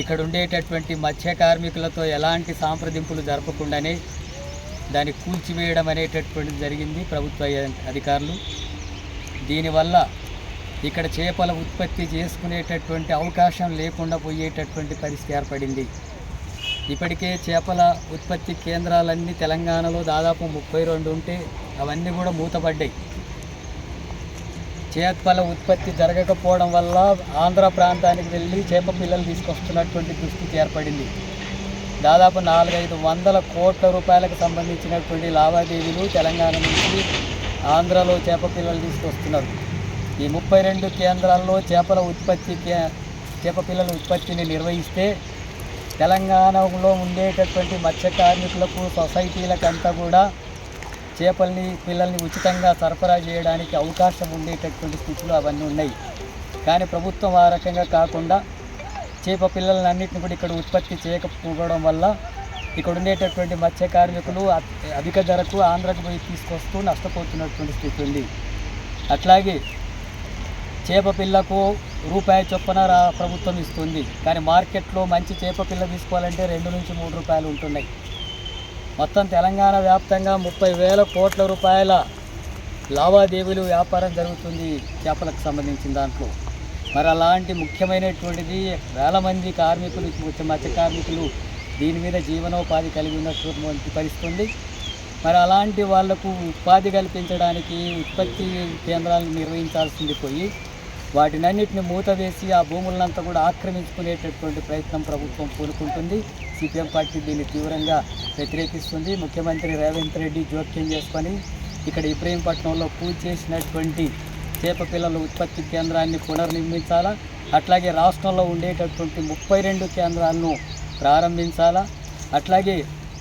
ఇక్కడ ఉండేటటువంటి మత్స్య కార్మికులతో ఎలాంటి సాంప్రదింపులు జరపకుండానే దాన్ని కూల్చివేయడం అనేటటువంటిది జరిగింది ప్రభుత్వ అధికారులు. దీనివల్ల ఇక్కడ చేపల ఉత్పత్తి చేసుకునేటటువంటి అవకాశం లేకుండా పోయేటటువంటి పరిస్థితి ఏర్పడింది. ఇప్పటికే చేపల ఉత్పత్తి కేంద్రాలన్నీ తెలంగాణలో దాదాపు ముప్పై రెండు ఉంటే అవన్నీ కూడా మూతపడ్డాయి. చేపల ఉత్పత్తి జరగకపోవడం వల్ల ఆంధ్ర ప్రాంతానికి వెళ్ళి చేప పిల్లలు తీసుకొస్తున్నటువంటి దుస్థితి ఏర్పడింది. దాదాపు నాలుగైదు వందల కోట్ల రూపాయలకు సంబంధించినటువంటి లావాదేవీలు తెలంగాణ నుంచి ఆంధ్రలో చేప పిల్లలు తీసుకొస్తున్నారు. ఈ ముప్పై రెండు కేంద్రాల్లో చేపల ఉత్పత్తి చేప పిల్లల ఉత్పత్తిని నిర్వహిస్తే తెలంగాణలో ఉండేటటువంటి మత్స్య కార్మికులకు సొసైటీలకంతా కూడా చేపల్ని పిల్లల్ని ఉచితంగా సరఫరా చేయడానికి అవకాశం ఉండేటటువంటి స్థితిలో అవన్నీ ఉన్నాయి. కానీ ప్రభుత్వం ఆ రకంగా కాకుండా చేప పిల్లలని అన్నింటిని కూడా ఇక్కడ ఉత్పత్తి చేయకపోవడం వల్ల ఇక్కడ ఉండేటటువంటి మత్స్య కార్మికులు అధిక ధరకు ఆంధ్రకు పోయి తీసుకొస్తూ నష్టపోతున్నటువంటి స్థితి ఉంది. అట్లాగే చేప పిల్లకు రూపాయి చొప్పున రా ప్రభుత్వం ఇస్తుంది. కానీ మార్కెట్లో మంచి చేప పిల్ల తీసుకోవాలంటే రెండు నుంచి మూడు రూపాయలు ఉంటున్నాయి. మొత్తం తెలంగాణ వ్యాప్తంగా ముప్పై వేల కోట్ల రూపాయల లావాదేవీలు వ్యాపారం జరుగుతుంది చేపలకు సంబంధించిన దాంట్లో. మరి అలాంటి ముఖ్యమైనటువంటిది వేల మంది కార్మికులు మత్స్య కార్మికులు దీని మీద జీవనోపాధి కలిగి ఉన్నటువంటి పరిస్థితుంది. మరి అలాంటి వాళ్ళకు ఉపాధి కల్పించడానికి ఉత్పత్తి కేంద్రాలను నిర్వహించాల్సింది పోయి వాటినన్నిటిని మూత వేసి ఆ భూములంతా కూడా ఆక్రమించుకునేటటువంటి ప్రయత్నం ప్రభుత్వం పూనుకుంటుంది. సిపిఎం పార్టీ దీన్ని తీవ్రంగా వ్యతిరేకిస్తుంది. ముఖ్యమంత్రి రేవంత్ రెడ్డి జోక్యం చేసుకొని ఇక్కడ ఇబ్రహీంపట్నంలో పూజ చేసినటువంటి చేప పిల్లల ఉత్పత్తి కేంద్రాన్ని పునర్నిర్మించాలా? అట్లాగే రాష్ట్రంలో ఉండేటటువంటి ముప్పై రెండు కేంద్రాలను ప్రారంభించాలా? అట్లాగే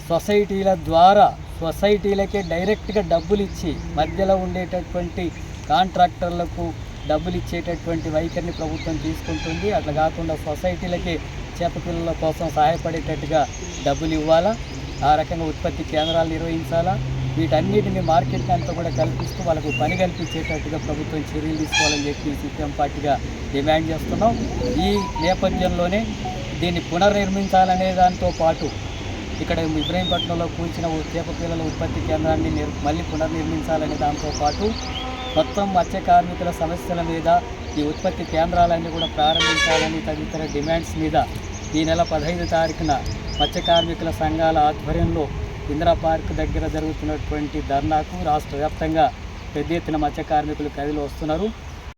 సొసైటీల ద్వారా సొసైటీలకే డైరెక్ట్గా డబ్బులు ఇచ్చి మధ్యలో ఉండేటటువంటి కాంట్రాక్టర్లకు డబ్బులు ఇచ్చేటటువంటి వైఖరిని ప్రభుత్వం తీసుకుంటుంది. అట్లా కాకుండా సొసైటీలకి చేపపిల్లల కోసం సహాయపడేటట్టుగా డబ్బులు ఇవ్వాలా? ఆ రకంగా ఉత్పత్తి కేంద్రాలు నిర్వహించాలా? వీటన్నిటిని మార్కెట్ అంతా కూడా కల్పిస్తూ వాళ్ళకు పని కల్పించేటట్టుగా ప్రభుత్వం చర్యలు తీసుకోవాలని చెప్పి సిపిఎం పార్టీగా డిమాండ్ చేస్తున్నాం. ఈ నేపథ్యంలోనే దీన్ని పునర్నిర్మించాలనే దాంతో పాటు ఇక్కడ ఇబ్రహీంపట్నంలో కూల్చిన చేప పిల్లల ఉత్పత్తి కేంద్రాన్ని మళ్ళీ పునర్నిర్మించాలనే దాంతో పాటు మొత్తం మత్స్య కార్మికుల సమస్యల మీద ఈ ఉత్పత్తి కేంద్రాలన్నీ కూడా ప్రారంభించాలని తదితర డిమాండ్స్ మీద ఈ నెల పదహైదు తారీఖున మత్స్య కార్మికుల సంఘాల ఆధ్వర్యంలో ఇందిరా పార్క్ దగ్గర జరుగుతున్నటువంటి ధర్నాకు రాష్ట్ర వ్యాప్తంగా పెద్ద ఎత్తున మత్స్య కార్మికులు కదిలి వస్తున్నారు.